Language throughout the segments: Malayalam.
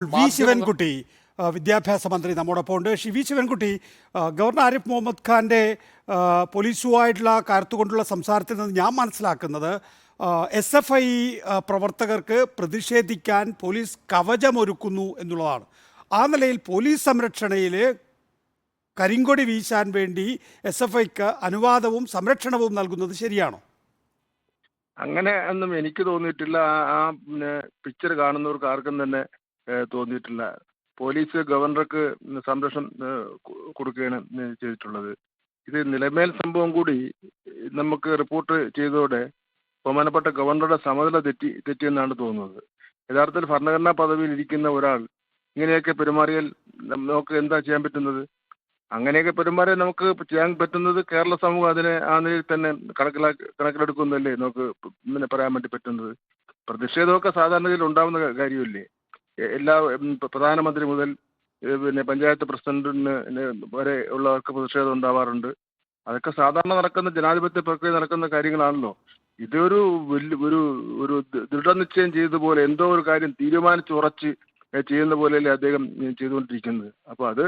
വി ശിവൻകുട്ടി വിദ്യാഭ്യാസ മന്ത്രി നമ്മോടൊപ്പം ഉണ്ട്. ശ്രീ വി ശിവൻകുട്ടി ഗവർണർ ആരിഫ് മുഹമ്മദ് ഖാന്റെ പോലീസുമായിട്ടുള്ള കാര്യത്തുകൊണ്ടുള്ള സംസാരത്തിൽ നിന്ന് ഞാൻ മനസ്സിലാക്കുന്നത് എസ് എഫ് ഐ പ്രവർത്തകർക്ക് പ്രതിഷേധിക്കാൻ പോലീസ് കവചമൊരുക്കുന്നു എന്നുള്ളതാണ്. ആ നിലയിൽ പോലീസ് സംരക്ഷണയിൽ കരിങ്കൊടി വീശാൻ വേണ്ടി എസ് എഫ് ഐക്ക് അനുവാദവും സംരക്ഷണവും നൽകുന്നത് ശരിയാണോ? അങ്ങനെ ഒന്നും എനിക്ക് തോന്നിയിട്ടില്ല. ആ- പിന്നെ പിക്ചർ കാണുന്നവർക്ക് ആർക്കും തന്നെ തോന്നിയിട്ടില്ല. പോലീസ് ഗവർണർക്ക് സംരക്ഷണം കൊടുക്കുകയാണ് ചെയ്തിട്ടുള്ളത്. ഇത് നിലമേൽ സംഭവം കൂടി നമുക്ക് റിപ്പോർട്ട് ചെയ്തതോടെ ബഹുമാനപ്പെട്ട ഗവർണറുടെ സമനില തെറ്റി തെറ്റിയെന്നാണ് തോന്നുന്നത്. യഥാർത്ഥത്തിൽ ഭരണഘടനാ പദവിയിൽ ഇരിക്കുന്ന ഒരാൾ ഇങ്ങനെയൊക്കെ പെരുമാറിയാൽ നമുക്ക് എന്താ ചെയ്യാൻ പറ്റുന്നത്? അങ്ങനെയൊക്കെ പെരുമാറിയാൽ നമുക്ക് ചെയ്യാൻ പറ്റുന്നത് കേരള സമൂഹം അതിനെ ആ നിലയിൽ തന്നെ കണക്കിലാക്കി കണക്കിലെടുക്കുന്നല്ലേ നമുക്ക് പിന്നെ പറയാൻ വേണ്ടി പറ്റുന്നത്? പ്രതിഷേധമൊക്കെ സാധാരണയിൽ ഉണ്ടാവുന്ന ക- കാര്യമല്ലേ? എല്ലാ പ്രധാനമന്ത്രി മുതൽ പിന്നെ പഞ്ചായത്ത് പ്രസിഡന്റിന് വരെ ഉള്ളവർക്ക് പ്രതിഷേധം ഉണ്ടാവാറുണ്ട്. അതൊക്കെ സാധാരണ നടക്കുന്ന ജനാധിപത്യ പ്രക്രിയ നടക്കുന്ന കാര്യങ്ങളാണല്ലോ. ഇതൊരു വലിയ ഒരു ഒരു ദൃഢനിശ്ചയം ചെയ്തതുപോലെ എന്തോ ഒരു കാര്യം തീരുമാനിച്ചുറച്ച് ചെയ്യുന്ന പോലെയല്ലേ അദ്ദേഹം ചെയ്തുകൊണ്ടിരിക്കുന്നത്. അപ്പോൾ അത്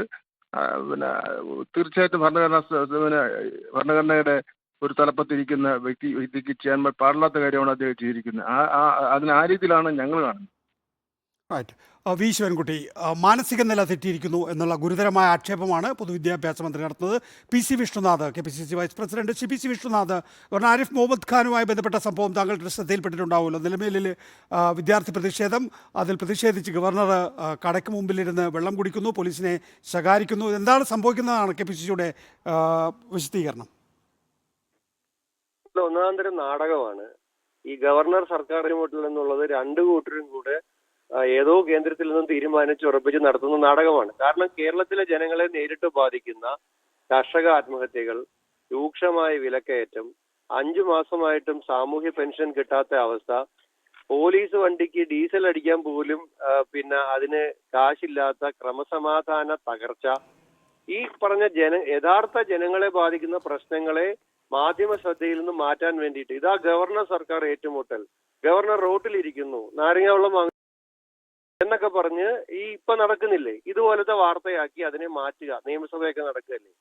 പിന്നെ തീർച്ചയായിട്ടും ഭരണഘടന പിന്നെ ഭരണഘടനയുടെ ഒരു തലപ്പത്തിരിക്കുന്ന വ്യക്തി വ്യക്തിക്ക് ചെയ്യാൻ പാടില്ലാത്ത കാര്യമാണ് അദ്ദേഹം ചെയ്തിരിക്കുന്നത്. ആ ആ അതിന് ആ രീതിയിലാണ് ഞങ്ങൾ കാണുന്നത്. റൈറ്റ് വി ശിവൻകുട്ടി മാനസിക നില തെറ്റിയിരിക്കുന്നു എന്നുള്ള ഗുരുതരമായ ആക്ഷേപമാണ് പൊതുവിദ്യാഭ്യാസ മന്ത്രി നടത്തുന്നത്. P C Vishnunath K P C C vice president C P C Vishnunath governor Arif Mohammed ഖാനുമായി ബന്ധപ്പെട്ട സംഭവം താങ്കളുടെ ശ്രദ്ധയിൽപ്പെട്ടിട്ടുണ്ടാവുമല്ലോ. നിലമേലിൽ വിദ്യാർത്ഥി പ്രതിഷേധം അതിൽ പ്രതിഷേധിച്ച് ഗവർണർ കടയ്ക്ക് മുമ്പിലിരുന്ന് വെള്ളം കുടിക്കുന്നു പോലീസിനെ ശകാരിക്കുന്നു. എന്താണ് സംഭവിക്കുന്നതാണ് കെ പി സി സിയുടെ വിശദീകരണം? ഇത് ഒന്നാം തരം നാടകമാണ്. ഈ ഗവർണർ സർക്കാരിന് മുട്ടിൽ നിന്നുള്ളത് രണ്ടു കൂട്ടരും കൂടെ ഏതോ കേന്ദ്രത്തിൽ നിന്നും തീരുമാനിച്ച് ഉറപ്പിച്ച് നടത്തുന്ന നാടകമാണ്. കാരണം കേരളത്തിലെ ജനങ്ങളെ നേരിട്ട് ബാധിക്കുന്ന കർഷക ആത്മഹത്യകൾ രൂക്ഷമായ വിലക്കയറ്റം അഞ്ചു മാസമായിട്ടും സാമൂഹ്യ പെൻഷൻ കിട്ടാത്ത അവസ്ഥ പോലീസ് വണ്ടിക്ക് ഡീസൽ അടിക്കാൻ പോലും പിന്നെ അതിന് കാശില്ലാത്ത ക്രമസമാധാന തകർച്ച ഈ പറഞ്ഞ ജന യഥാർത്ഥ ജനങ്ങളെ ബാധിക്കുന്ന പ്രശ്നങ്ങളെ മാധ്യമ ശ്രദ്ധയിൽ നിന്ന് മാറ്റാൻ വേണ്ടിയിട്ട് ഇതാ ഗവർണർ സർക്കാർ ഏറ്റുമുട്ടൽ. ഗവർണർ റോട്ടിലിരിക്കുന്നു. നാരങ്ങ വെള്ളം വാങ്ങ എന്നൊക്കെ പറഞ്ഞ് ഈ ഇപ്പൊ നടക്കുന്നില്ലേ? ഇതുപോലത്തെ വാർത്തയാക്കി അതിനെ മാറ്റുക. നിയമസഭയൊക്കെ നടക്കുകയല്ലേ?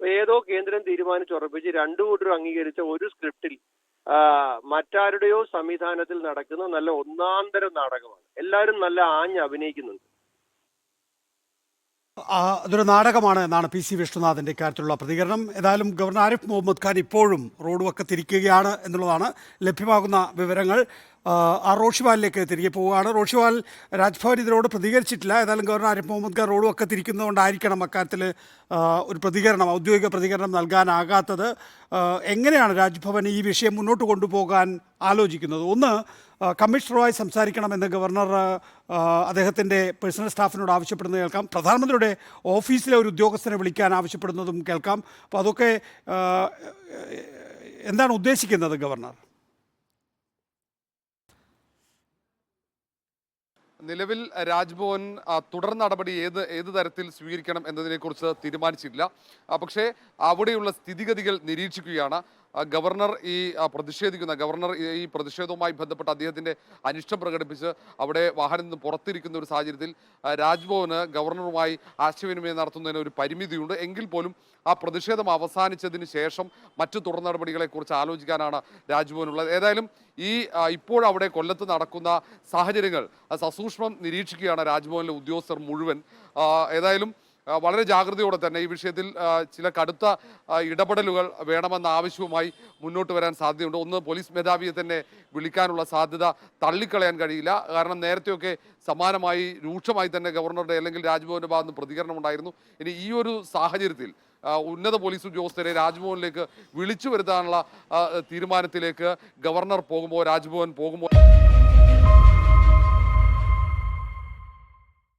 ഏതോ കേന്ദ്രം തീരുമാനിച്ചുറപ്പിച്ച് രണ്ടു കൂട്ടരും അംഗീകരിച്ച ഒരു സ്ക്രിപ്റ്റിൽ മറ്റാരുടെയോ സംവിധാനത്തിൽ നടക്കുന്ന നല്ല ഒന്നാന്തരം നാടകമാണ്. എല്ലാവരും നല്ല ആഞ്ഞ് അഭിനയിക്കുന്നുണ്ട്. അതൊരു നാടകമാണ് എന്നാണ് പി സി വിഷ്ണുനാഥിന്റെ ഇക്കാര്യത്തിലുള്ള പ്രതികരണം. ഏതായാലും ഗവർണർ ആരിഫ് മുഹമ്മദ് ഖാൻ ഇപ്പോഴും റോഡ് വക്കത്തിരിക്കുകയാണ് എന്നുള്ളതാണ് ലഭ്യമാകുന്ന വിവരങ്ങൾ. ആ, റോഷിവാലിലേക്ക് തിരികെ പോവുകയാണ്. റോഷിവാൽ രാജ്ഭവൻ ഇതിനോട് പ്രതികരിച്ചിട്ടില്ല. ഏതായാലും ഗവർണർ ആരിഫ് മുഹമ്മദ് ഖാൻ റോഡ് വക്കത്തിരിക്കുന്നതുകൊണ്ടായിരിക്കണം അക്കാര്യത്തിൽ ആ, ഒരു പ്രതികരണം ഔദ്യോഗിക പ്രതികരണം നൽകാനാകാത്തത്. എങ്ങനെയാണ് രാജ്ഭവൻ ഈ വിഷയം മുന്നോട്ട് കൊണ്ടുപോകാൻ ആലോചിക്കുന്നത്? ഒന്ന് കമ്മീഷണറുമായി സംസാരിക്കണമെന്ന് ഗവർണർ അദ്ദേഹത്തിന്റെ പേഴ്സണൽ സ്റ്റാഫിനോട് ആവശ്യപ്പെടുന്നത് കേൾക്കാം. പ്രധാനമന്ത്രിയുടെ ഓഫീസിലെ ഒരു ഉദ്യോഗസ്ഥനെ വിളിക്കാൻ ആവശ്യപ്പെടുന്നതും കേൾക്കാം. അപ്പോൾ അതൊക്കെ എന്താണ് ഉദ്ദേശിക്കുന്നത് ഗവർണർ? നിലവിൽ രാജ്ഭവൻ തുടർ നടപടി ഏത് ഏത് തരത്തിൽ സ്വീകരിക്കണം എന്നതിനെക്കുറിച്ച് തീരുമാനിച്ചിട്ടില്ല. പക്ഷേ അവിടെയുള്ള സ്ഥിതിഗതികൾ നിരീക്ഷിക്കുകയാണ്. ഗവർണർ ഈ പ്രതിഷേധിക്കുന്ന ഗവർണർ ഈ- പ്രതിഷേധവുമായി ബന്ധപ്പെട്ട് അദ്ദേഹത്തിന്റെ അനിഷ്ടം പ്രകടിപ്പിച്ച് അവിടെ വാഹനം നിന്ന് പുറത്തിരിക്കുന്ന ഒരു സാഹചര്യത്തിൽ രാജ്ഭവന് ഗവർണറുമായി ആശയവിനിമയം നടത്തുന്നതിന് ഒരു പരിമിതിയുണ്ട്. എങ്കിൽ പോലും ആ പ്രതിഷേധം അവസാനിച്ചതിന് ശേഷം മറ്റു തുടർ നടപടികളെക്കുറിച്ച് ആലോചിക്കാനാണ് രാജ്ഭവനുള്ളത്. ഏതായാലും ഈ ഇപ്പോഴവിടെ കൊല്ലത്ത് നടക്കുന്ന സാഹചര്യങ്ങൾ സസൂക്ഷ്മം നിരീക്ഷിക്കുകയാണ് രാജ്ഭവനിലെ ഉദ്യോഗസ്ഥർ മുഴുവൻ. ഏതായാലും വളരെ ജാഗ്രതയോടെ തന്നെ ഈ വിഷയത്തിൽ ചില കടുത്ത ഇടപെടലുകൾ വേണമെന്ന ആവശ്യവുമായി മുന്നോട്ട് വരാൻ സാധ്യതയുണ്ട്. ഒന്ന് പോലീസ് മേധാവിയെ തന്നെ വിളിക്കാനുള്ള സാധ്യത തള്ളിക്കളയാൻ കഴിയില്ല. കാരണം നേരത്തെയൊക്കെ സമാനമായി രൂക്ഷമായി തന്നെ ഗവർണറുടെ അല്ലെങ്കിൽ രാജ്ഭവന്റെ ഭാഗത്ത് പ്രതികരണം ഉണ്ടായിരുന്നു. ഇനി ഈ ഒരു സാഹചര്യത്തിൽ ഉന്നത പോലീസ് ഉദ്യോഗസ്ഥരെ രാജ്ഭവനിലേക്ക് വിളിച്ചു വരുത്താനുള്ള തീരുമാനത്തിലേക്ക് ഗവർണർ പോകുമ്പോൾ രാജ്ഭവൻ പോകുമ്പോൾ